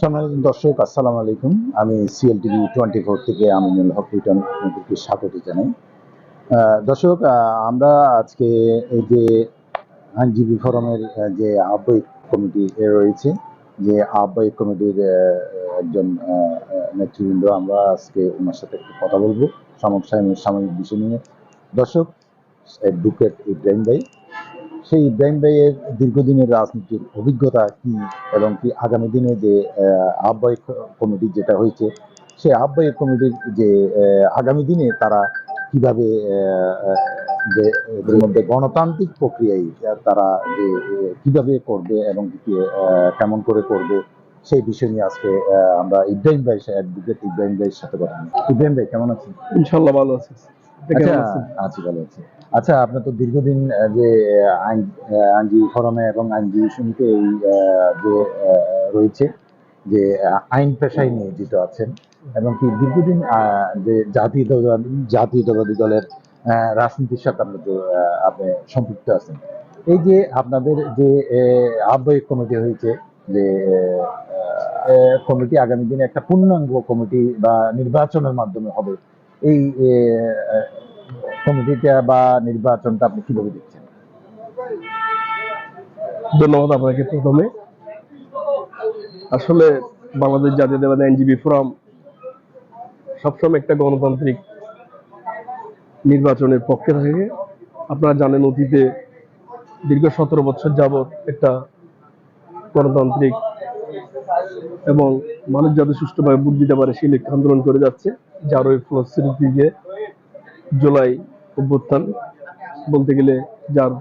সম্মানিত দর্শক, আসসালামু আলাইকুম। আমি সিএল টিভি টোয়েন্টি ফোর থেকে আমিনুল হক রিটন আপনাদেরকে স্বাগত জানাই। দর্শক আমরা আজকে এই যে আইনজীবী ফোরামের যে আহ্বায়ক কমিটি রয়েছে, যে আহ্বায়ক কমিটির একজন নেতৃবৃন্দ, আমরা আজকে ওনার সাথে একটু কথা বলব। সমসাময়িক সাময়িক বিষয় নিয়ে। দর্শক অ্যাডভোকেট ইব্রাহিম ভাই সেই ইব্রাহিম ভাইয়ের দীর্ঘদিনের রাজনীতির অভিজ্ঞতা কি এবং কি আগামী দিনে যে আহ্বায়ক কমিটি যেটা হয়েছে, সেই আহ্বায়ক কমিটির যে আগামী দিনে তারা কীভাবে যে, এদের মধ্যে গণতান্ত্রিক প্রক্রিয়ায় তারা যে কীভাবে করবে এবং কেমন করে করবে, সেই বিষয় নিয়ে আজকে আমরা ইব্রাহিম ভাই, অ্যাডভোকেট ইব্রাহিম ভাইয়ের সাথে কথা ইব্রাহিম ভাই, কেমন আছেন? ইনশাল্লাহ ভালো আছি। আচ্ছা? আছি ভালো আছি আচ্ছা আপনি তো দীর্ঘদিন যে আইন আইনজীবী ফোরামে এবং আইনজীবী সমিতি এই যে রয়েছে যে আইন পেশায় নিয়োজিত আছেন এবং কি দীর্ঘদিন যে জাতীয়তাবাদী জাতীয়তাবাদী দলের রাজনীতির সাথে আপনি তো, আহ, আপনি সম্পৃক্ত আছেন এই যে আপনাদের যে আহ, আহ্বায়ক কমিটি হয়েছে যে কমিটি আগামী দিনে একটা পূর্ণাঙ্গ কমিটি বা নির্বাচনের মাধ্যমে হবে এই কমিটিটা বা নির্বাচনটা আপনি কীভাবে দেখছেন? ধন্যবাদ আপনাকে প্রথমে। আসলে বাংলাদেশ জাতীয়তাবাদী আইনজীবী ফোরাম সবসময় একটা গণতান্ত্রিক নির্বাচনের পক্ষে থাকে। আপনারা জানেন অতীতে দীর্ঘ সতেরো বছর যাবৎ একটা গণতান্ত্রিক এবং মানুষ যাতে সুষ্ঠুভাবে ভোট দিতে পারে সেই লক্ষ্যে আন্দোলন করে যাচ্ছে যার ওই ফলশ্রুতিতে জুলাই অভ্যুত্থান বলতে গেলে যার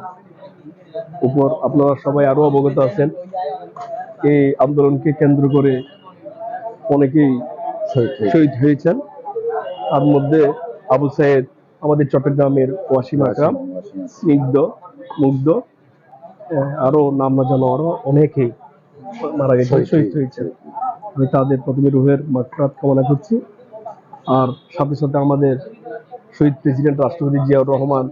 উপর আপনারা সবাই আরও অবগত আছেন এই আন্দোলনকে কেন্দ্র করে অনেকেই শহীদ হয়েছেন। তার মধ্যে আবু সাইদ আমাদের চট্টগ্রামের ওয়াসিম আকরাম স্নিগ্ধ মুগ্ধ আহ, আরও নাম না জানো আরও অনেকেই। মারা গেছেন শহীদ হয়েছেন আমি তাদের প্রথমে রুহের মাত্রাত কামনা করছি। আর সাথে সাথে আমাদের শহীদ প্রেসিডেন্ট রাষ্ট্রপতি জিয়াউর রহমান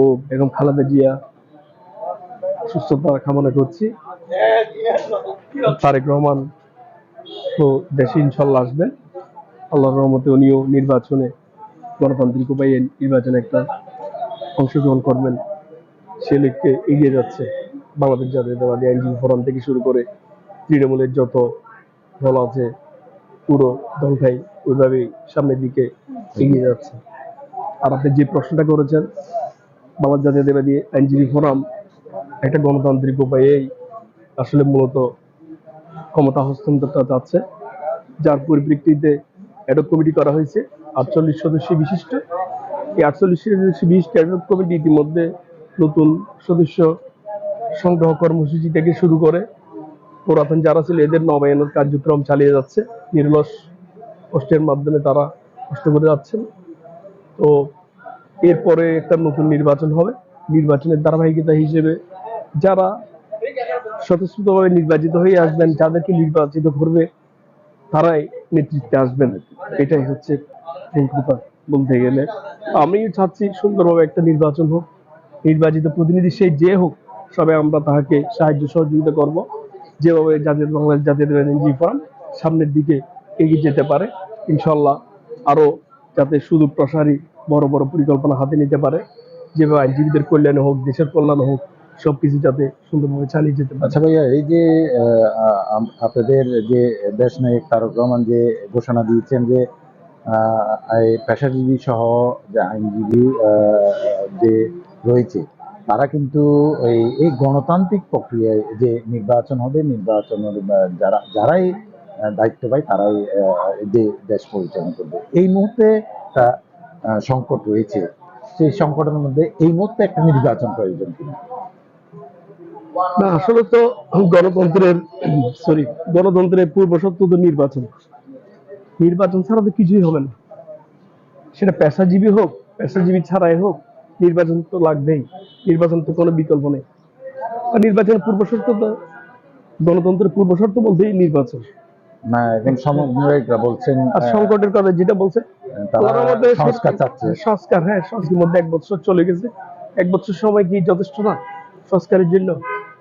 ও বেগম খালেদা জিয়া সুস্থতা কামনা করছি। তারেক রহমান তো দেশে ইনশাল্লাহ আসবেন। আল্লাহর রহমতে উনিও নির্বাচনে গণতান্ত্রিক উপায়ে নির্বাচনে একটা অংশগ্রহণ করবেন। সে লক্ষ্যে এগিয়ে যাচ্ছে। বাংলাদেশ জাতীয়তাবাদী আইনজীবী ফোরাম থেকে শুরু করে তৃণমূলের যত দল আছে, পুরো দলটাই ওইভাবেই সামনের দিকে এগিয়ে যাচ্ছে। আর আপনি যে প্রশ্নটা করেছেন, বাংলাদেশ জাতীয়তাবাদী আইনজীবী ফোরাম একটা গণতান্ত্রিক উপায়েই আসলে মূলত ক্ষমতা হস্তান্তরটা যাচ্ছে যার পরিপ্রেক্ষিতে অ্যাডক কমিটি করা হয়েছে, আটচল্লিশ সদস্য বিশিষ্ট। এই আটচল্লিশ সদস্য বিশিষ্ট অ্যাডক কমিটি ইতিমধ্যে নতুন সদস্য সংগ্রহ কর্মসূচি থেকে শুরু করে পুরাতন যারা ছিল, এদের নবায়নের কার্যক্রম চালিয়ে যাচ্ছে। নির্লস কষ্টের মাধ্যমে তারা কষ্ট করে যাচ্ছেন। তো এরপরে একটা নতুন নির্বাচন হবে। নির্বাচনের ধারাবাহিকতা হিসেবে যারা স্বতঃস্ফূর্তভাবে নির্বাচিত হয়ে আসবেন, যাদেরকে নির্বাচিত করবে, তারাই নেতৃত্বে আসবেন। এটাই হচ্ছে বলতে গেলে। আমি চাচ্ছি সুন্দরভাবে একটা নির্বাচন হোক। নির্বাচিত প্রতিনিধি সেই যে হোক সবাই আমরা তাহাকে সাহায্য সহযোগিতা করব। যেভাবে জাতীয় বাংলাদেশ জাতীয় জি ফোরাম সামনের দিকে এগিয়ে যেতে পারে ইনশাল্লাহ আরও যাতে সুদূর প্রসারী বড় বড় পরিকল্পনা হাতে নিতে পারে। যেভাবে আইনজীবীদের কল্যাণে হোক, দেশের কল্যাণে হোক, সবকিছু যাতে সুন্দরভাবে চালিয়ে যেতে পারে। আচ্ছা ভাইয়া, এই যে আপনাদের যে দেশ নায়ক তারক রহমান যে ঘোষণা দিয়েছেন যে পেশাজীবী সহ যে আইনজীবী যে রয়েছে তারা কিন্তু এই এই গণতান্ত্রিক প্রক্রিয়ায় যে নির্বাচন হবে নির্বাচনের যারা, যারাই দায়িত্ব পায় তারাই দেশ পরিচালনা করবে। এই মুহূর্তে একটা সংকট রয়েছে। সেই সংকটের মধ্যে এই মুহূর্তে একটা নির্বাচন প্রয়োজন কিনা? না, আসলে তো গণতন্ত্রের, সরি, গণতন্ত্রের পূর্বশর্ত তো নির্বাচন। নির্বাচন ছাড়া তো কিছুই হবে না। সেটা পেশাজীবী হোক, পেশাজীবী ছাড়াই হোক নির্বাচন তো লাগবেই নির্বাচন তো কোনো বিকল্প নেই। আর নির্বাচনের পূর্বশর্ত তো গণতন্ত্রের পূর্বশর্ত বলতেই নির্বাচন। না এখন সমন্বয়করা বলছেন আর সংকটের কথা যেটা বলছে তারা ওনার মধ্যে সংস্কার চাচ্ছে। সংস্কার হ্যাঁ সংস্কারের মধ্যে এক বছর চলে গেছে। এক বছর সময় কি যথেষ্ট না সংস্কারের জন্য?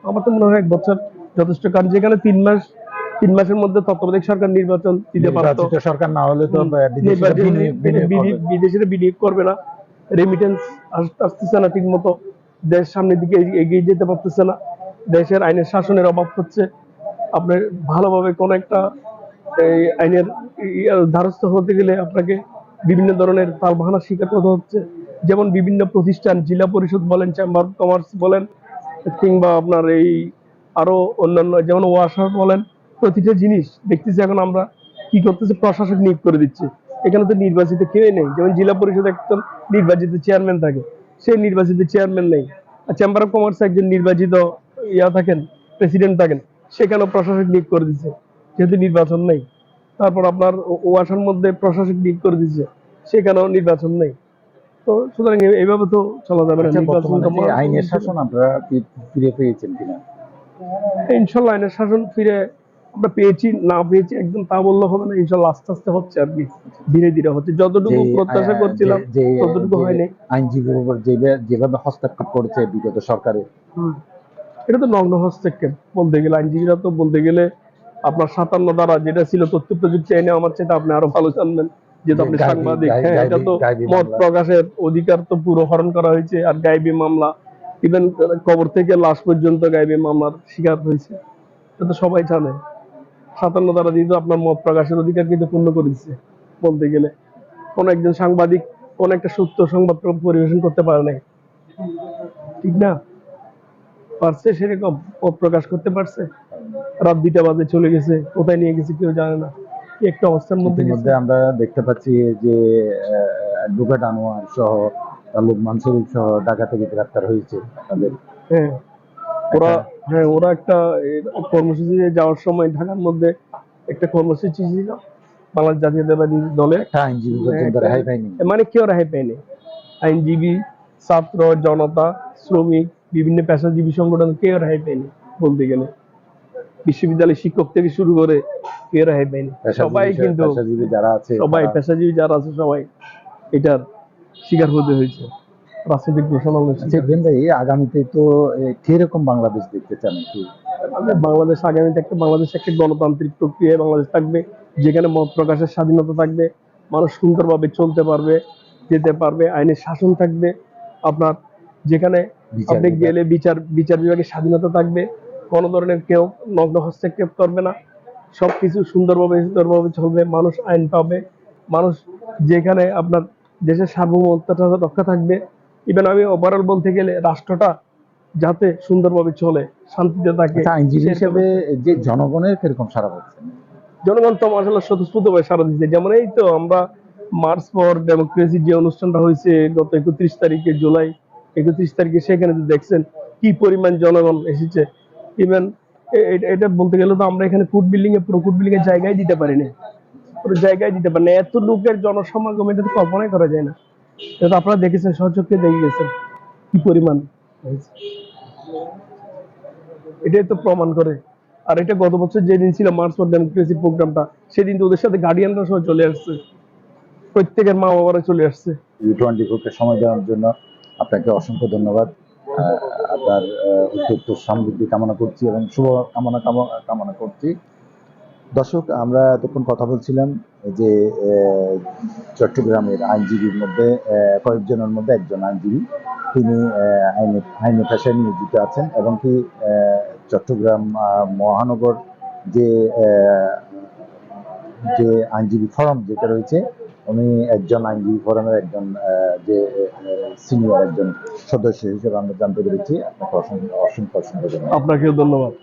আমার তো মনে হয় এক বছর যথেষ্ট কারণ যেখানে তিন মাস তিন মাসের মধ্যে তত্ত্বাবধায়ক সরকার নির্বাচন দিতে পারতো। সরকার না হলে তো। বিদেশিরা বিনিয়োগ করবে না। রেমিটেন্স আসতেছে না ঠিক মতো দেশ সামনের দিকে এগিয়ে- যেতে পারতেছে না। দেশের আইনের শাসনের অভাব হচ্ছে। আপনার ভালোভাবে কোন একটা এই আইনের ধারস্থ হতে গেলে আপনাকে বিভিন্ন ধরনের তালবাহানা স্বীকার করতে হচ্ছে। যেমন বিভিন্ন প্রতিষ্ঠান, জেলা পরিষদ বলেন চেম্বার কমার্স বলেন, কিংবা আপনার এই আরও অন্যান্য, যেমন ওয়াসার বলেন, প্রতিটা জিনিস দেখতেছি এখন আমরা কি করতেছে, প্রশাসক নিয়োগ করে দিচ্ছে। এখানে তো নির্বাচিত কেউই নেই। যেমন জেলা পরিষদ একজন নির্বাচিত চেয়ারম্যান থাকে সেই নির্বাচিত চেয়ারম্যান নেই। আর চেম্বার অফ কমার্স একজন নির্বাচিত ইয়া থাকেন প্রেসিডেন্ট থাকেন সেখানেও প্রশাসক নিয়োগ করে দিচ্ছে যেহেতু নির্বাচন নেই। তারপর আপনার ওয়াসার মধ্যে প্রশাসক নিয়োগ করে দিচ্ছে সেখানেও নির্বাচন নেই। তো সুতরাং এইভাবে তো চলা যাবে না। আচ্ছা, আইনের শাসন আপনারা ফিরে পেয়েছেন কিনা? ইনশাল্লাহ আইনের শাসন ফিরে আমরা পেয়েছি না পেয়েছি একদম তা বললে হবে না ইনশাল্লাহ আস্তে আস্তে হচ্ছে আর কি ধীরে ধীরে হচ্ছে। যতটুকু প্রত্যাশা করছিলাম ততটুকু হয়নি। আইনজীবীর উপর যেভাবে- হস্তক্ষেপ করেছে বিগত সরকারে। এটা তো নগ্ন হস্তক্ষেপ বলতে গেলে আইনজীবীরা তো বলতে গেলে আপনার সাতান্ন দ্বারা যেটা ছিল তথ্য প্রযুক্তি আইনে আমার চাইতে আপনি আরও ভালো জানবেন। যেহেতু আপনি সাংবাদিক হ্যাঁ এটা তো মত প্রকাশের অধিকার তো পুরো হরণ করা হয়েছে আর গাইবি মামলা ইভেন কবর থেকে লাশ পর্যন্ত গাইবি মামলার শিকার হয়েছে। এটা তো সবাই জানে। সাতান্ন দ্বারা যেহেতু আপনার মত প্রকাশের অধিকার কিন্তু পূর্ণ করে দিচ্ছে বলতে গেলে কোন একজন সাংবাদিক কোন একটা সত্য সংবাদ পরিবেশন করতে পারে নাই। ঠিক না? পারছে সেরকম? প্রকাশ করতে পারছে? রাত দুইটা বাজে চলে গেছে কোথায় নিয়ে গেছে কেউ জানে না। একটা অবস্থার মধ্যে গেছে। আমরা দেখতে পাচ্ছি যে অ্যাডভোকেট আনোয়ার সহ লুকমান শরীফ সহ ঢাকা থেকে গ্রেপ্তার হয়েছে তাদের। হ্যাঁ। ওরা হ্যাঁ ওরা একটা এ, কর্মসূচিতে যাওয়ার সময় ঢাকার মধ্যে একটা কর্মসূচি ছিল বাংলাদেশ জাতীয়তাবাদী দলে। আইনজীবী রেহাই পায়নি। মানে কেউ রেহাই পায়নি। আইনজীবী ছাত্র জনতা শ্রমিক বিভিন্ন পেশাজীবী সংগঠন কেউ রেহাই পায়নি বলতে গেলে। বিশ্ববিদ্যালয়ের শিক্ষক থেকে শুরু করে কেউ রেহাই পায়নি। সবাই কিন্তু যারা আছে সবাই পেশাজীবী যারা আছে সবাই এটার শিকার হতে হয়েছে। রাজনৈতিক ঘোষণা আচ্ছা ইব্রাহিম ভাই আগামীতে তো কীরকম বাংলাদেশ দেখতে চান একটু? বাংলাদেশ আগামীতে একটা বাংলাদেশ একটা গণতান্ত্রিক প্রক্রিয়ায় বাংলাদেশ থাকবে যেখানে মত প্রকাশের স্বাধীনতা থাকবে মানুষ সুন্দরভাবে চলতে পারবে যেতে পারবে আইনের শাসন থাকবে আপনার যেখানে আপনি গেলে বিচার বিচার বিভাগের স্বাধীনতা থাকবে কোনো ধরনের কেউ নগ্ন হস্তক্ষেপ করবে না সবকিছু সুন্দরভাবে সুন্দরভাবে চলবে মানুষ আইন পাবে মানুষ যেখানে আপনার দেশের সার্বভৌমত্বটা রক্ষা থাকবে ইভেন আমি ওভারঅল বলতে গেলে রাষ্ট্রটা যাতে সুন্দরভাবে চলে শান্তিতে থাকে আচ্ছা, আইনজীবী হিসেবে যে জনগণের কীরকম সারা পাচ্ছে জনগণ তো আসলে স্বতঃস্ফূর্তভাবে সারা দিচ্ছে যেমন এই তো আমরা মার্চ ফর ডেমোক্রেসি যে অনুষ্ঠানটা হয়েছে গত একত্রিশ তারিখে জুলাই একত্রিশ তারিখে সেখানে তো দেখছেন কি পরিমাণ জনগণ এসেছে। ইভেন এটা বলতে গেলে তো আমরা এখানে ফুড বিল্ডিং এ পুরো ফুড বিল্ডিং এর জায়গায় দিতে পারি না পুরো জায়গায় দিতে পারি না এত লোকের জনসমাগম এটা তো কল্পনাই করা যায় না। এটা আপনারা দেখেছেন, সহযোগকে দেখে গেছেন। কি পরিমাণ এটাই তো প্রমাণ করে। আর এটা গত বছর যেদিন ছিল মার্চ ফর ডেমোক্রেসি প্রোগ্রামটা সেদিন তো ওদের সাথে গার্ডিয়ানরা সহ চলে আসছে। প্রত্যেকের মা বাবারা চলে আসছে। টোয়েন্টি ফোরকে সময় দেওয়ার জন্য আপনাকে অসংখ্য ধন্যবাদ। আপনার উত্তর সমৃদ্ধি কামনা করছি এবং শুভ কামনা কামনা করছি। দর্শক, আমরা এতক্ষণ কথা বলছিলাম যে চট্টগ্রামের আইনজীবীর মধ্যে কয়েকজনের মধ্যে একজন আইনজীবী। তিনি আইনে আইনে পেশায় নিয়োজিত আছেন এবং কি চট্টগ্রাম মহানগর যে যে আইনজীবী ফোরাম যেটা রয়েছে, উনি একজন আইনজীবী ফোরামের একজন যে সিনিয়র একজন সদস্য হিসেবে আমরা জানতে পেরেছি। আপনাকে অসংখ্য অসংখ্য অসংখ্য আপনাকেও ধন্যবাদ।